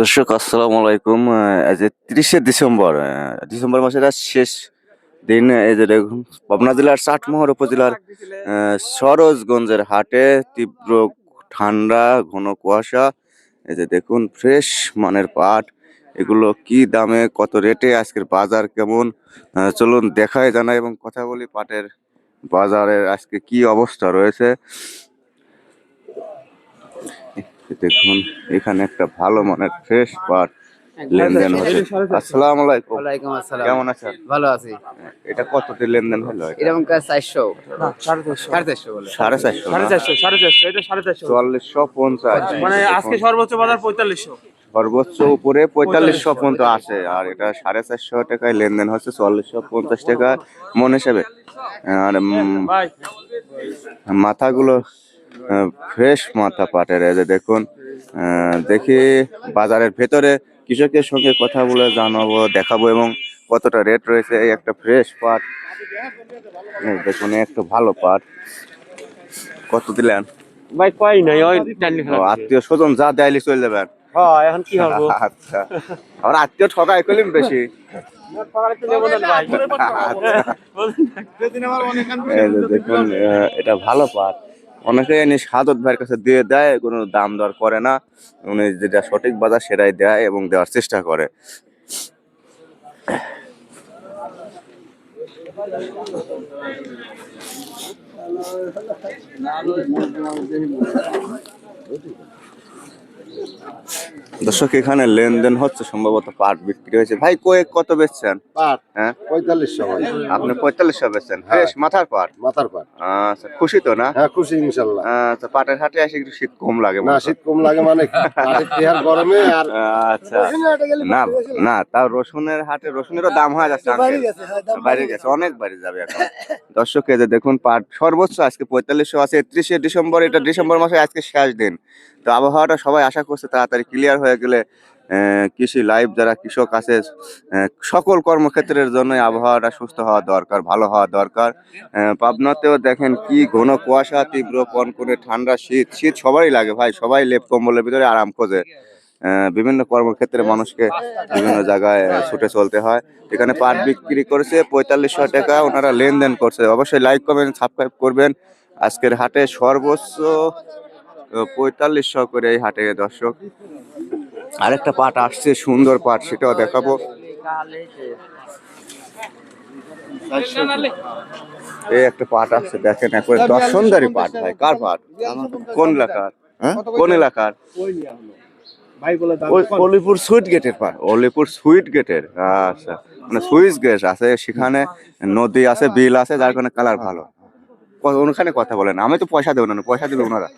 দর্শক, আসসালামু আলাইকুম। আজ তিরিশে ডিসেম্বর ডিসেম্বর মাসের শেষ দিন, এই যে দেখুন, পাবনা জেলার চাটমোহর উপজেলার সরোজগঞ্জের হাটে তীব্র ঠান্ডা, ঘন কুয়াশা। এই যে দেখুন, ফ্রেশ মানের পাট। এগুলো কি দামে, কত রেটে, আজকের বাজার কেমন? চলুন দেখায় জানাই এবং কথা বলি পাটের বাজারের আজকে কি অবস্থা রয়েছে। দেখুন এখানে একটা ভালো মানের ফ্রেশ পাট লেনদেন হচ্ছে। আসসালামু আলাইকুম। ওয়ালাইকুম আসসালাম। কেমন আছেন? ভালো আছি। এটা কতটি লেনদেন হলো এরকম কাজ সাড়ে চারশো। সাড়ে চারশো বলে। সাড়ে চারশো সাড়ে না? চারশো সাড়ে চারশো এটা সাড়ে চারশো। চুয়াল্লিশশো পঞ্চাশ। মানে আজকে সর্বোচ্চ বাজার পঁয়তাল্লিশশো। সর্বোচ্চ উপরে পঁয়তাল্লিশশো পর্যন্ত আছে। আর এটা সাড়ে চারশো টাকায় লেনদেন হচ্ছে চুয়াল্লিশশো পঞ্চাশ টাকা মন হিসেবে। আর মাথাগুলো ফ্রেশ মাথা পাটের এই যে দেখুন দেখি বাজারের ভেতরে কৃষকের সঙ্গে কথা বলে জানাব দেখাবো এবং কতটা রেট রয়েছে। এই একটা ফ্রেশ পাট। দেখুন একটা ভালো পাট। কত দিলেন? ভাই কয় নাই ওই আত্মীয় স্বজন যা দেয়লি চলে যাবেন হ্যাঁ এখন কি হবে? আচ্ছা। আমার আত্মীয় ঠকাই করলিম বেশি। দেখুন এটা ভালো পাট। অনেকে এনে সাদত ভাইয়ের কাছে দিয়ে দেয়, কোনো দাম দর করে না। উনি যেটা সঠিক বাজার সেটাই দেয় এবং দেওয়ার চেষ্টা করে। দর্শক এখানে লেনদেন হচ্ছে সম্ভবত পাট বিক্রি হয়েছে। ভাই কয়ে কত বেচছেন? পাট হ্যাঁ? পঁয়তাল্লিশশো আপনি পঁয়তাল্লিশশো বেচছেন। ফ্রেশ মাথার পাট? মাথার পাট। আচ্ছা খুশি তো না? হ্যাঁ খুশি ইনশাল্লাহ। আচ্ছা পাটের হাটে এসে একটু শীত কম লাগে না শীত কম লাগে মানে গরমে আর আচ্ছা। না না তাও রসুনের হাটে রসুনেরও দাম হয়ে যাচ্ছে। বাইরে গেছে অনেক বাইরে যাবে এখন। দর্শক যে দেখুন পাট সর্বোচ্চ আজকে পঁয়তাল্লিশশো আছে একত্রিশে ডিসেম্বর এটা ডিসেম্বর মাসে আজকে শেষ দিন। তো আবহাওয়াটা সবাই আশা করছে তাড়াতাড়ি ক্লিয়ার হয়ে গেলে কৃষি লাইভ যারা কৃষক আছে সকল কর্মক্ষেত্রের জন্য আবহাওয়াটা সুস্থ হওয়া দরকার, ভালো হওয়া দরকার। পাবনাতেও দেখেন কি ঘন কুয়াশা, তীব্র কনকনে ঠান্ডা শীত শীত সবারই লাগে ভাই, সবাই লেপ কম্বলের ভিতরে আরাম খোঁজে। বিভিন্ন কর্মক্ষেত্রে মানুষকে বিভিন্ন জায়গায় ছুটে চলতে হয়। এখানে পাট বিক্রি করেছে পঁয়তাল্লিশশো টাকা, ওনারা লেনদেন করছে। অবশ্যই লাইক কমেন্ট সাবস্ক্রাইব করবেন। আজকের হাটে সর্বোচ্চ পঁয়তাল্লিশশো করে এই হাটে দর্শক। আরেকটা পাট আসছে সুন্দর পাট সেটাও দেখাবো। এই একটা পাট আসছে দেখেন একবারে দর্শনদারি পাট ভাই কার পাট? কোন এলাকার? হ্যাঁ? কোন এলাকার? অলিপুর সুইট গেটের পার অলিপুর সুইট গেটের আচ্ছা। মানে সুইচ গেট আছে সেখানে নদী আছে বিল আছে যার কারণে কালার ভালো। ওখানে কথা বলেন আমি তো পয়সা দেবো না পয়সা দেবে ওনারা।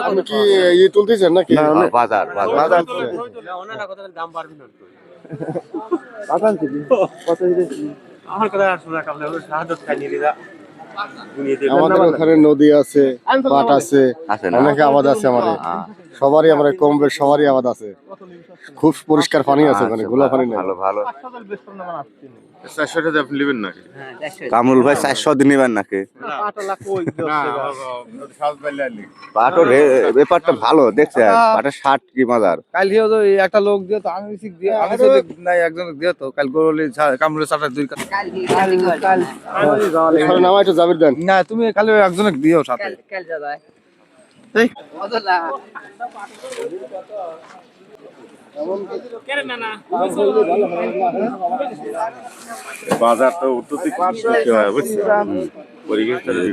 আপনি কি ইয়ে তুলতেছেন নাকি? বাজার বাজার। বাজার দাম পারবি না আমার কথা আর শোনা কামলে সাহায্য খাই নিয়ে দিদা আমাদের ওখানে নদী আছে পাট আছে আছে না? অনেকে আবাদ আছে আমাদের। হ্যাঁ। সবারই আমরা কম বেশ সবারই আবাদ আছে। খুব পরিষ্কার পানি আছে ওখানে আচ্ছা, গোলা পানি নেই। ভালো ভালো কামরুল ভাই চারশো দিন নিবেন নাকি? পাটের ব্যাপারটা ভালো দেখছে পাটের ষাট কি বাজার কালকেও তো এই একটা লোক দিয়ে তো আমি ঠিক দিয়ে আমি তো নাই একজন দিয়ে তো কাল গরলি কামড়ে চাটা দুই কাল এখানে নামা একটু জাবির দেন। না তুমি কালে একজনে দিও সাথে। কাল যাবে। এই।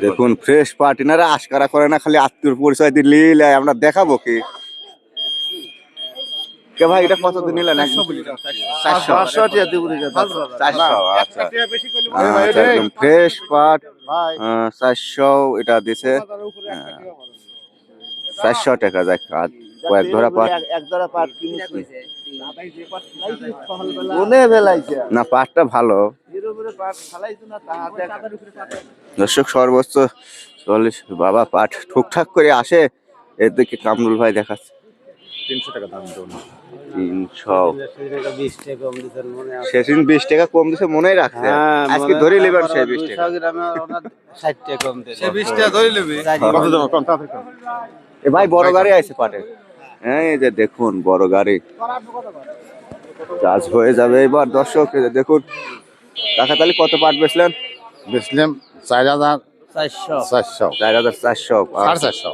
দেখুন ফ্রেশ পার্টিনারা আশকারা করে না খালি আত্মীয় পরিচয় দিলে আমরা দেখাবো কি? কে ভাই এটা কত দিন নিলেন? চারশো চারশো। একদম ফ্রেশ পাট চারশো এটা দিছে। চারশো টাকা দেখ আর কয়েক ধরা পাট। না পাটটা ভালো। দর্শক সর্বোচ্চ চল্লিশ বাবা পাট ঠুকঠাক করে আসে এর দিকে কামরুল ভাই দেখাচ্ছে। তিনশো সেদিন বিশ টাকা কম দিছে মনেই রাখছে। হ্যাঁ, আজকে ধরে নেবেন সেই বিশ টাকা। সে বিশটা ধরে নেবে? এ ভাই বড় গাড়ি আছে পাটে হ্যাঁ এই যে দেখুন বড় গাড়ি। কাজ হয়ে যাবে এবার দর্শক এই যে দেখুন। টাকা তাহলে কত পাট বেচলেন? বেচলাম চার হাজার চারশো। চারশো। চার হাজার চারশো। চারশো।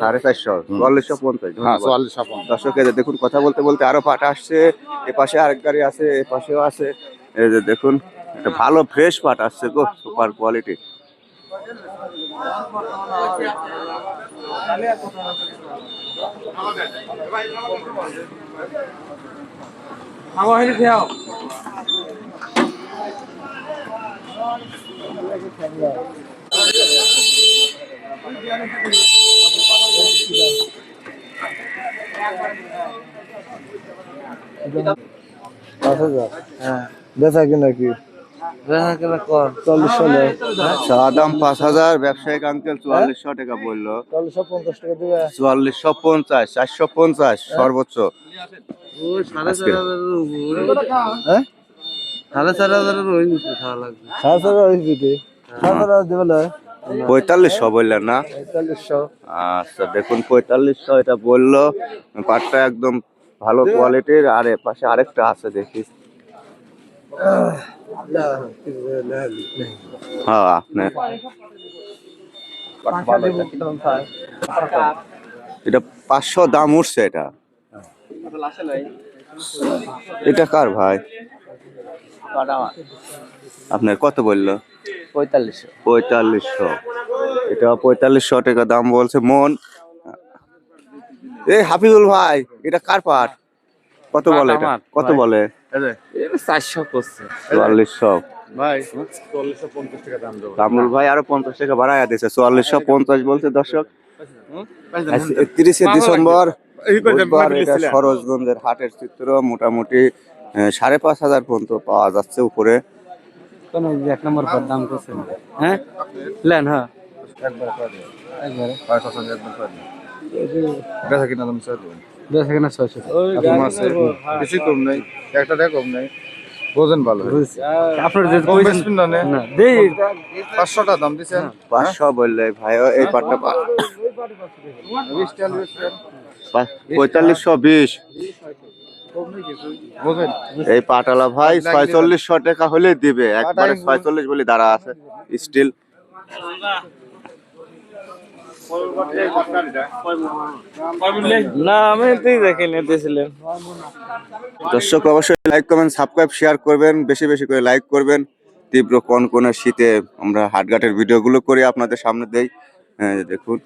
সাড়ে চারশো। চুয়াল্লিশশো পঞ্চাশ। চুয়াল্লিশ ছাপ্পান্ন যে দেখুন কথা বলতে বলতে আরও পাট আসছে। এ পাশে আরেক গাড়ি আছে এ পাশেও আছে। এই যে দেখুন একটা ভালো ফ্রেশ পাট আসছে গো সুপার কোয়ালিটি আমার হয়ে যাও পাঁচ হাজার? হ্যাঁ। বেচা কিনা কি? বেচা কিনা কর। চল্লিশ ষোলো চা দাম পাঁচ হাজার ব্যবসায়িক আঙ্কেল চুয়াল্লিশশো টাকা বলল। চল্লিশশো পঞ্চাশ টাকা দিবে চুয়াল্লিশশো পঞ্চাশ চারশো পঞ্চাশ সর্বোচ্চ। হ্যাঁ সাড়ে চার হাজারের ওই নিচে খাওয়া লাগবে। সাড়ে চার হাজার দিতে সাড়ে চার হাজার দেবে পঁয়তাল্লিশশো বললেন না? আচ্ছা দেখুন পঁয়তাল্লিশশো এটা বলল। পাটটা একদম ভালো কোয়ালিটির আর এ পাশে আরেকটা আছে দেখি হ্যাঁ আপনার এটা পাঁচশো দাম উঠছে এটা। এটা কার ভাই? আপনার কত বলল? পঁয়তাল্লিশশো। পঁয়তাল্লিশশো এটা পঁয়তাল্লিশশো টাকা দাম বলছে মন। এই হাফিজুল ভাই এটা কার পাট? কত বলে কত বলে? চারশো করছে। চুয়াল্লিশশো। ভাই চল্লিশশো পঞ্চাশ টাকা দাম দেবো কামরুল ভাই আরও পঞ্চাশ টাকা বাড়াইয়া দিয়েছে। চুয়াল্লিশশো পঞ্চাশ বলছে দর্শক। একত্রিশে ডিসেম্বর। সরোজগঞ্জের হাটের চিত্র। মোটামুটি সাড়ে পাঁচ হাজার পর্যন্ত পাওয়া যাচ্ছে উপরে। কোন এক নম্বর দাম করছে? হ্যাঁ? হ্যাঁ। বেচা কিনা দাম বেশ এখানে ছয়শো বেশি কম নেই একটা টাকা কম নেই। বোঝেন ভালো। আপনার যে কম না না। দেই। পাঁচশোটা দাম পাঁচশো বললে ভাই এই পাটটা পা- বিশ টাকা বেচছেন। পা- পঁয়তাল্লিশশো বিশ। বোঝেন। এই পাটালা ভাই ছয়চল্লিশশো টাকা হলে দিবে। একবারে ছয়চল্লিশ বলে দাঁড়া আছে স্টিল দর্শক অবশ্যই লাইক কমেন্ট সাবস্ক্রাইব শেয়ার করবেন বেশি বেশি করে লাইক করবেন। তীব্র কনকনে শীতে আমরা হাটঘাটের ভিডিওগুলো করে আপনাদের সামনে দেই। হ্যাঁ, দেখুন।